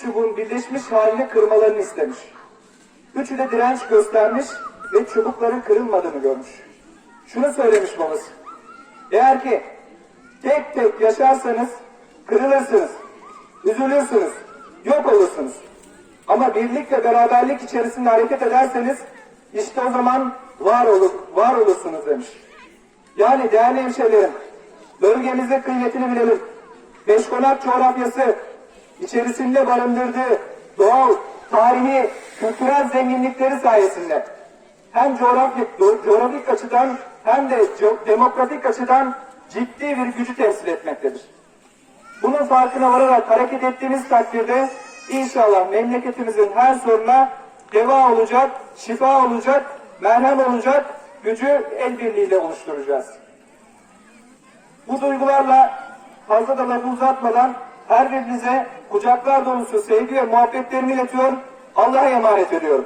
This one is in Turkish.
çubuğun birleşmiş halini kırmalarını istemiş. Üçü de direnç göstermiş ve çubukların kırılmadığını görmüş. Şunu söylemiş babası. Eğer ki tek tek yaşarsanız kırılırsınız, üzülürsünüz, yok olursunuz. Ama birlik ve beraberlik içerisinde hareket ederseniz işte o zaman var olur, var olursunuz demiş. Yani değerli hemşehrilerim, bölgemizde kıymetini bilelim. Beşkonak coğrafyası içerisinde barındırdığı doğal, tarihi, kültürel zenginlikleri sayesinde hem coğrafik, coğrafik açıdan hem de demokratik açıdan ciddi bir gücü temsil etmektedir. Bunun farkına vararak hareket ettiğimiz takdirde inşallah memleketimizin her soruna deva olacak, şifa olacak, merhem olacak gücü el birliğiyle oluşturacağız. Bu duygularla fazla da lafı uzatmadan her birinize kucaklar dolusu sevgi ve muhabbetlerimi iletiyor. Allah'a emanet ediyorum.